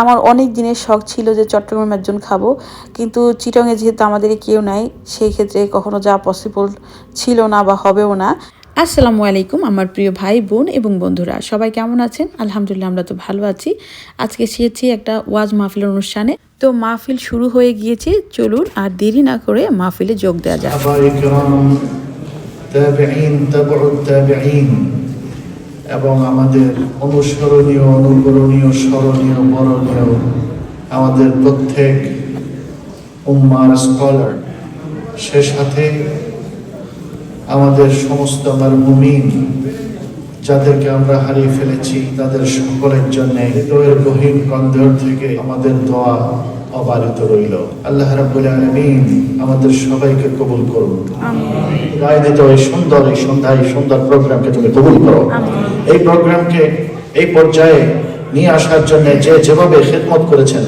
আমার অনেক দিনের শখ ছিল যে চট্টগ্রাম একজন খাব কিন্তু চিটংয়ে যেহেতু আমাদের কেউ নাই সেই ক্ষেত্রে কখনো যা পসিবল ছিল না বা হবেও না। আসসালামু আলাইকুম আমার প্রিয় ভাই বোন এবং বন্ধুরা সবাই কেমন আছেন? আলহামদুলিল্লাহ আমরা তো ভালো আছি। আজকে এসেছি একটা ওয়াজ মাহফিলের অনুষ্ঠানে। তো মাহফিল শুরু হয়ে গিয়েছে চলুন আর দেরি না করে মাহফিলে যোগ দেওয়া যাক। এবং আমাদের অনুসরণীয়, অনুকরণীয়, স্মরণীয় বরণীয় আমাদের প্রত্যেক উম্মার স্কলার, সে সাথে আমাদের সমস্ত মারহুমিন যাদেরকে আমরা হারিয়ে ফেলেছি, তাদের সকলের জন্য হৃদয়ের গহীন কন্দর থেকে আমাদের দোয়া অবারিত রইল। আল্লাহ রাব্বুল আলামিন আমাদের সবাইকে কবুল করুন। আয়োজিত এই সুন্দর এই সন্ধ্যা এই সুন্দর প্রোগ্রামকে তুমি কবুল করো। এই প্রোগ্রামকে এই পর্যায়ে নিয়ে আসার জন্য যে যেভাবে খেদমত করেছেন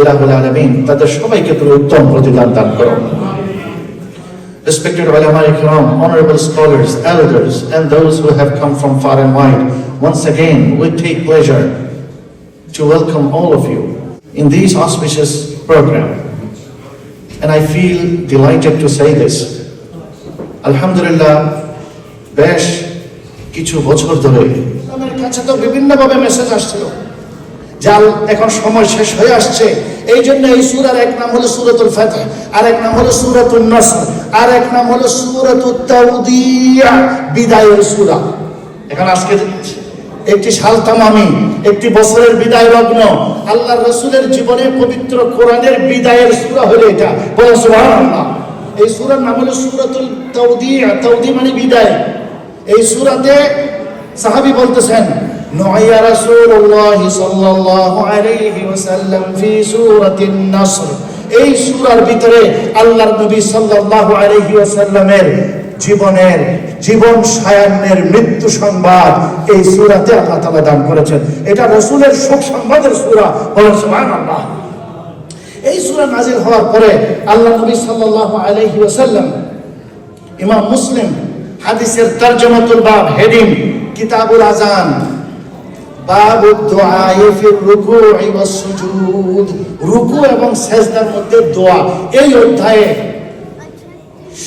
ইরাহুল আলামিন তাদের সবাইকে তুমি উত্তম প্রতিদান দান করো। Respected ulama ikram, honorable scholars, elders, and those who have come from far and wide, once again we take pleasure to welcome all of you. In this auspicious program. And I feel delighted to say this. আলহামদুলিল্লাহ বেশ কিছু বছর ধরে আমার কাছে তো বিভিন্নভাবে message আসছিল জাল এখন সময় শেষ হয়ে আসছে এই জন্য এই সুরার এক নাম হলো সুরতুল ফাতহ, আর এক নাম হলো সুরতুল নসর, আর এক নাম হলো সুরতুল তাওদিয়া বিদায়ের সূরা এখন আজকে একটি সালতামামি একটি বছরের বিদায় লগ্ন। আল্লাহ রসুলের জীবনে পবিত্র কোরআনের বিদায়ের সুরা হলে এটা। বলে এই সুরার নাম হলো সুরাতুল তৌদি তৌদি মানে বিদায়। এই সুরাতে সাহাবি বলতেছেন নয়া রাসূলুল্লাহ সাল্লাল্লাহু আলাইহি ওয়াসাল্লাম ফি সূরাতিন এই সুরার ভিতরে আল্লাহর নবী সাল্লাল্লাহু আলাইহি ওয়াসাল্লামের জীবনের, জীবন সায়ান্নের মৃত্যু সংবাদ এই সুরাতে আল্লাহ তাআলা দান করেছেন। এটা রসুলের শোক সংবাদের সূরা বলেন, সুবহানাল্লাহ। এই সূরা নাজিল হওয়ার পরে আল্লাহ নবী সাল্লাল্লাহু আলাইহি ওয়াসাল্লাম, ইমাম মুসলিম, হাদিসের তরজমাতুল বাব, হেডিং, কিতাবুল আজান বাবু দোয়া ফির রুকু রুকু এবং সেজদার মধ্যে দোয়া, এই অধ্যায়ে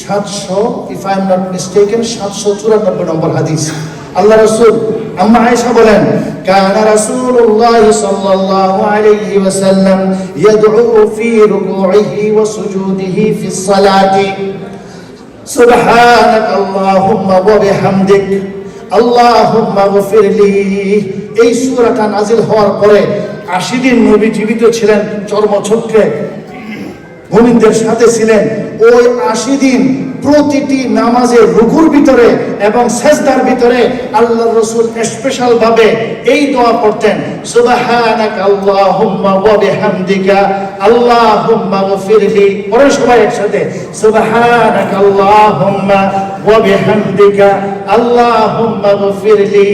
সাতশো if I am not mistaken সাতশো চুরানব্বই নম্বর হাদিস। আল্লাহ রসুল, আম্মা আয়েশা বলেন, কানা রাসূলুল্লাহ সাল্লাল্লাহু আলাইহি ওয়াসাল্লাম ইয়াদউ ফি এই নাজিল হওয়ার পরে 80 দিন নবী জীবিত ছিলেন চর্মচক্রে মুমিনদের সাথে ছিলেন। ওই আশি দিন প্রতিটি নামাজের রুকুর ভিতরে এবং সেজদার ভিতরে আল্লাহ রসুল স্পেশাল ভাবে এই দোয়া পড়তেন সুবহানাক আল্লাহুম্মা ওয়া বিহামদিকা, আল্লাহুম্মা গফিরলি পরে সবাই একসাথে, সুবহানাক আল্লাহুম্মা ওয়া বিহামদিকা, আল্লাহুম্মা গফিরলি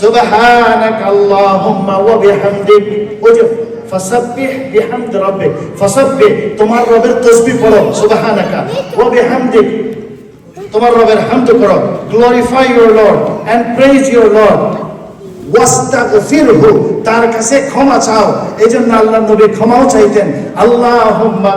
সুবহানাক আল্লাহুম্মা ওয়া বিহামদিক। যে ফাসাব্বিহ বিহামদ রাব্বিক। ফাসাব্বিহ, তোমার রবের তাসবিহ পড়ো, সুবহানাকা। ওয়া বিহামদিক তোমার রবের হামদ করো glorify your lord and praise your lord ওয়াস্তাগফিরহু, তার কাছে ক্ষমা চাও। এই জন্য আল্লাহ নবী ক্ষমাও চাইতেন।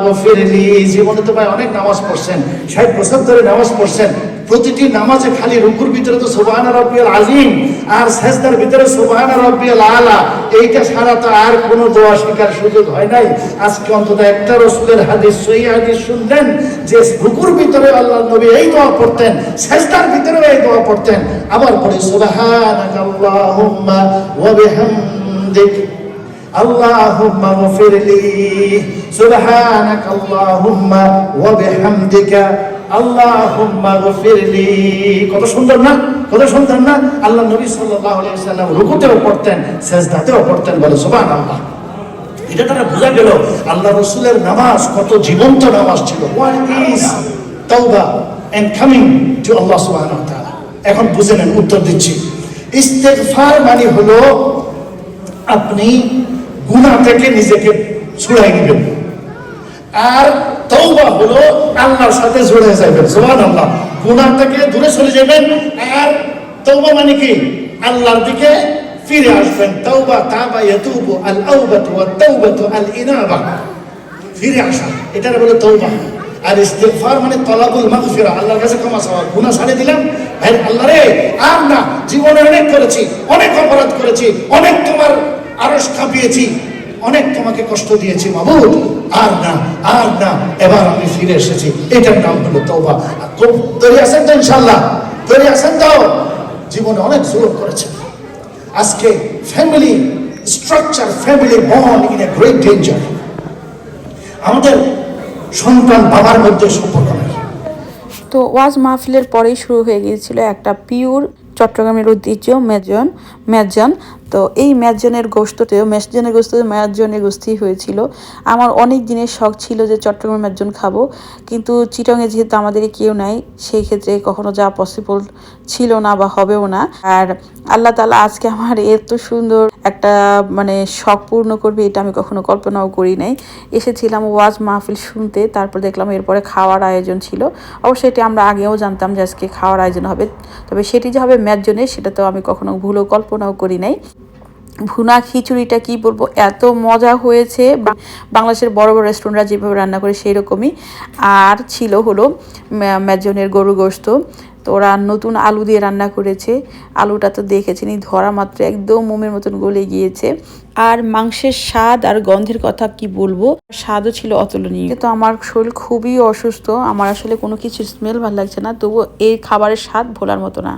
গফিরলি। জীবনে তো ভাই অনেক নামাজ পড়ছেন। 60 বছর ধরে নামাজ পড়ছেন। প্রতিটি নামাজে খালি রুকুর ভিতরে তো সুবহান রাব্বিয়াল আযীম আর সেজদার ভিতরে সুবহান রাব্বিয়াল আলা এইটা ছাড়া তো আর কোনো দোয়া শেখার সুযোগ হয় নাই আজকে অন্তত একটা রাসূলের হাদিস সহি হাদিস শুনলেন যে রুকুর ভিতরে আল্লাহ নবী এই দোয়া পড়তেন সেজদার ভিতরে এই দোয়া পড়তেন আবার পড়ে সুবহানাকা আল্লাহুম্মা ওয়া বিহামদিক اللهم اغفر لي سبحانك اللهم وبحمدك আল্লাহ না? কত না? আল্লাহ পড়তেন পড়তেন, বলে আল্লাহ এটা গেল, আল্লাহ রসুলের নামাজ কত জীবন্ত নামাজ ছিল। কামিং এখন বুঝে নেন, উত্তর দিচ্ছি। ইস্তেকফার মানে হলো আপনি গুনা থেকে নিজেকে ছুড়াই নেবেন আর তওবা হলো আল্লাহর সাথে জুড়ে যাবেন সুবহানাল্লাহ। গুনাহ থেকে দূরে চলে যাবেন আর তওবা মানে কি? আল্লাহর দিকে ফিরে আসবেন। তওবা, তাবা, ইয়াতুবু আল আওবাতু ওয়াত তাওবাতু আল ইনাবা ফিরে আসা, এটার বলে তওবা। আর ইস্তেগফার মানে তলাবুল মাগফিরা, আল্লাহর কাছে ক্ষমা চাওয়া। গুনাহ ছাড়ে দিলাম, ভাই আল্লাহ রে, আর না, জীবনে অনেক করেছি, অনেক অপরাধ করেছি, অনেক তোমার আরশ কাঁপিয়েছি অনেক তোমাকে কষ্ট দিয়েছি, মাবুদ। আর না আর না। এবার আমি ফিরে এসেছি। এটার নাম হলো তৈরি আছেন তো ইনশাআল্লাহ? তৈরি আছেন তো? জীবনে অনেক জোর আজকে family structure family bond in a great danger আমাদের সন্তান বাবার মধ্যে সম্পর্ক তো ওয়াজ মাহফিলের পরেই শুরু হয়ে গিয়েছিল একটা পিওর চট্টগ্রামের ঐতিহ্য, মেজন মেজন। তো এই ম্যাজনের গোস্ততেও ম্যাজনের গোস্ত ম্যাজনের গোস্তই হয়েছিল। আমার অনেক দিনের শখ ছিল যে চট্টগ্রামের ম্যাজন খাব, কিন্তু চিটংয়ে যেহেতু আমাদের কেউ নাই, সেই ক্ষেত্রে কখনো যা পসিবল ছিল না বা হবেও না। আর আল্লাহ তালা আজকে আমার এত সুন্দর একটা মানে শখ পূর্ণ করবে এটা আমি কখনো কল্পনাও করি নাই। এসেছিলাম ওয়াজ মাহফিল শুনতে, তারপর দেখলাম এরপরে খাওয়ার আয়োজন ছিল। অবশ্যই এটি আমরা আগেও জানতাম যে আজকে খাওয়ার আয়োজন হবে, তবে সেটি যে হবে ম্যাজনে সেটা তো আমি কখনো ভুলও কল্পনাও করি নাই। ভুনা খিচুড়িটা কি বলব? এত মজা হয়েছে। বাংলাদেশের বড় বড় রেস্টুরেন্টরা যেভাবে রান্না করে সেই রকমই আর ছিল হলো ম্যাজনের গরু গোস্ত তো ওরা নতুন আলু দিয়ে রান্না করেছে। আলুটা তো দেখেছেন ধরা মাত্র একদম মোমের মতন গলে গিয়েছে। আর মাংসের স্বাদ আর গন্ধের কথা কি বলব? স্বাদও ছিল অতুলনীয়। তো আমার শরীর খুবই অসুস্থ। আমার আসলে কোনো কিছু স্মেল ভালো লাগছে না। তবুও এই খাবারের স্বাদ ভোলার মতো না।